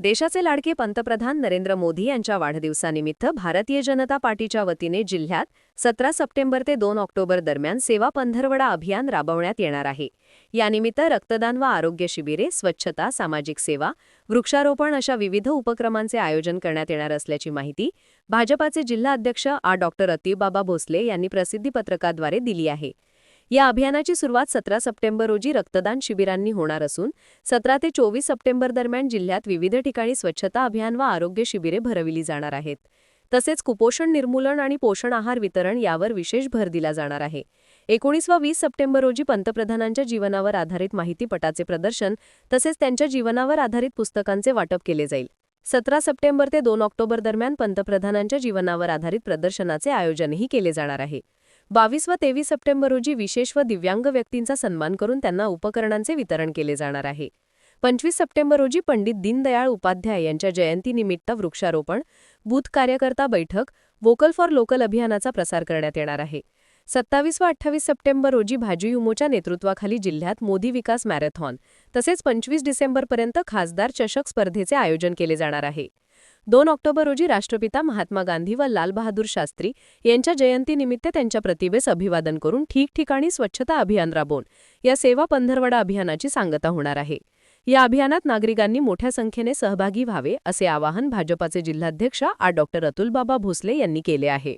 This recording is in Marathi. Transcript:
देशाचे लाडके पंतप्रधान नरेंद्र मोदी यांच्या वाढदिवसानिमित्त भारतीय जनता पार्टीच्या वतीने जिल्ह्यात सतरा सप्टेंबर ते दोन ऑक्टोबर दरम्यान सेवा पंधरवडा अभियान राबवण्यात येणार आहे. यानिमित्त रक्तदान व आरोग्य शिबिरे स्वच्छता सामाजिक सेवा वृक्षारोपण अशा विविध उपक्रमांचे आयोजन करण्यात येणार असल्याची माहिती भाजपाचे जिल्हा अध्यक्ष आ डॉक्टर अतिबाबा भोसले यांनी प्रसिद्धीपत्रकाद्वारे दिली आहे. या अभियानाची सुरुवात सतरा सप्टेंबर रोजी रक्तदान शिबिरांनी होणार असून सतरा ते चोवीस सप्टेंबर दरम्यान जिल्ह्यात विविध ठिकाणी स्वच्छता अभियान व आरोग्य शिबिरे भरविली जाणार आहेत. तसेच कुपोषण निर्मूलन आणि पोषण आहार वितरण यावर विशेष भर दिला जाणार आहे. एकोणीस व वीस सप्टेंबर रोजी पंतप्रधानांच्या जीवनावर आधारित माहितीपटाचे प्रदर्शन तसेच त्यांच्या जीवनावर आधारित पुस्तकांचे वाटप केले जाईल. सतरा सप्टेंबर ते दोन ऑक्टोबर दरम्यान पंतप्रधानांच्या जीवनावर आधारित प्रदर्शनाचे आयोजनही केले जाणार आहे. बावीस व तेवीस सप्टेंबर रोजी विशेष व दिव्यांग व्यक्तींचा सन्मान करून त्यांना उपकरणांचे वितरण केले जाणार आहे. पंचवीस सप्टेंबर रोजी पंडित दीनदयाळ उपाध्याय यांच्या जयंतीनिमित्त वृक्षारोपण बूथ कार्यकर्ता बैठक वोकल फॉर लोकल अभियानाचा प्रसार करण्यात येणार आहे. सत्तावीस व अठ्ठावीस सप्टेंबर रोजी भाजी युमोच्या नेतृत्वाखाली जिल्ह्यात मोदी विकास मॅरेथॉन तसेच पंचवीस डिसेंबरपर्यंत खासदार चषक स्पर्धेचे आयोजन केले जाणार आहे. दोन ऑक्टोबर रोजी राष्ट्रपिता महात्मा गांधी व लालबहादूर शास्त्री यांच्या जयंतीनिमित्त त्यांच्या प्रतिभेस अभिवादन करून ठिकठिकाणी स्वच्छता अभियान राबवून या सेवा पंधरवडा अभियानाची सांगता होणार आहे. या अभियानात नागरिकांनी मोठ्या संख्येने सहभागी व्हावे असे आवाहन भाजपाचे जिल्हाध्यक्ष आ डॉक्टर अतुलबाबा भोसले यांनी केले आहे.